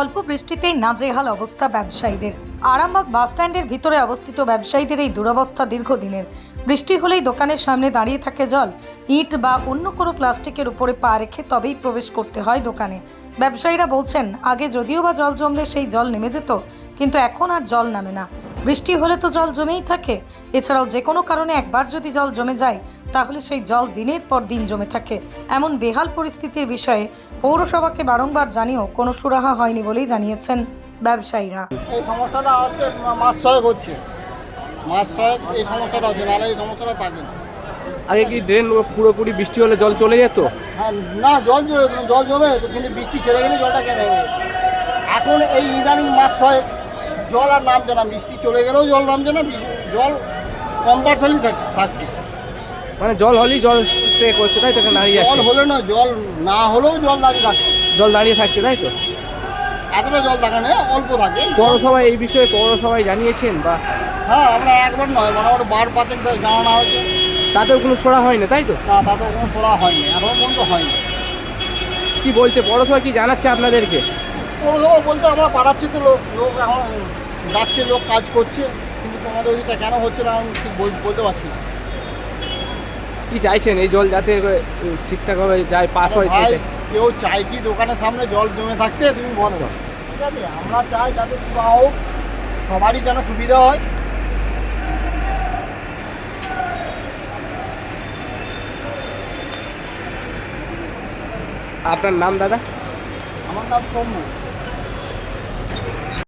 অল্প বৃষ্টিতেই নাজেহাল অবস্থা ব্যবসায়ীদের। আরামবাগ বাসস্ট্যান্ডের ভিতরে অবস্থিত ব্যবসায়ীদের এই দুরবস্থা দীর্ঘদিনের। বৃষ্টি হলেই দোকানের সামনে দাঁড়িয়ে থাকে জল। ইট বা অন্য কোনো প্লাস্টিকের উপরে পা রেখে তবেই প্রবেশ করতে হয় দোকানে। ব্যবসায়ীরা বলছেন, আগে যদিও বা জল জমলে সেই জল নেমে যেত, কিন্তু এখন আর জল নামে না। বৃষ্টি হলে তো জল জমেই থাকে। এছাড়াও যে কোনো কারণে একবার যদি জল জমে যায় তাহলে সেই জল দিনের পর দিন জমে থাকে। এমন বেহাল পরিস্থিতির বিষয়ে পৌরসভাকে বারংবার জানিয়েও কোনো সুরাহা হয়নি বলেই জানিয়েছেন ব্যবসায়ীরা। এই সমস্যাটা হচ্ছে মা- মাস ছয়েক হচ্ছে। মাস ছয়েক এই সমস্যাটা হচ্ছে নাহলে এই সমস্যাটা থাকে না। আগে কি ড্রেন পুরোপুরি বৃষ্টি হলে জল চলে যেত? হ্যাঁ না জল জমে জল জমে কিন্তু বৃষ্টি ছেড়ে গেলে জলটা কেন এখন এই ইদানিং মাস ছয়েক জল আর নামছে না বৃষ্টি চলে গেলেও জল নামছে না বৃষ্টি- জল কম্পালসারি থাকছে। মানে জল হলেই জল স্টে করছে তাই তো এখানে দাঁড়িয়ে জল যাচ্ছে হলে না জল না হলেও জল দাঁড়িয়ে থাকছে জল দাঁড়িয়ে থাকছে তাই তো? এতটা জল থাকে না অল্প থাকে। পৌরসভায় এই বিষয়ে পৌরসভায় জানিয়েছেন বা? হ্যাঁ আমরা একবার নয় মোটামুটি বার পাঁচেক জানানো হয়েছে। তাতেও কোনো সরা হয় না তাই তো? না তাতে কোনো শোনা হয়নি এখনও পর্যন্ত হয়নি। কি বলছে পৌরসভা কি জানাচ্ছে আপনাদেরকে? পৌরসভা বলতে আমরা পাঠাচ্ছি তো লোক লোক এখন যাচ্ছে লোক কাজ করছে কিন্তু তোমাদের ওইটা কেন হচ্ছে না আমি ঠিক বল- বলতে পারছি না। কি চাইছেন? এই জল যাতে ঠিকঠাকভাবে যায় পাস হয় সেটা? কেউ চাই কি দোকানের সামনে জল জমে থাকতে? তুমি বলো। ঠিক আছে আমরা চাই যাতে সুবিধা হোক সবারই যেন সুবিধা হয়। আপনার নাম দাদা? আমার নাম সৌম্য।